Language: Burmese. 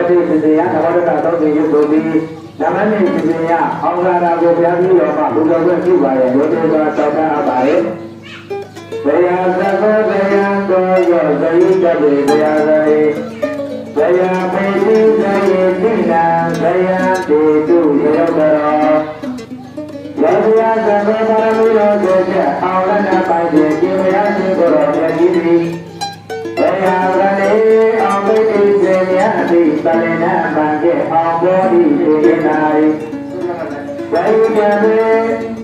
မတိပစ္စယသဘောတကသောတိယုတ်တို့သည်နမနိပစ္စယအောင်လာတာကိုဘုရားကြီးတော်မှာဘုရားခွင့်ပြုပါရဲ့ရောတေသာတောက်တာအပ်ပါရဲ့ဘယသဘောဘယံတော်ရောသယိတပေဘယသယေဘယပေတိသယေတိနာဘယတေတုရောတော်ယောဂယသဘော တ်အတိပလင်နာမံကဲအောင်ဘောဓိစေနာရီဝိဇ္ဇေ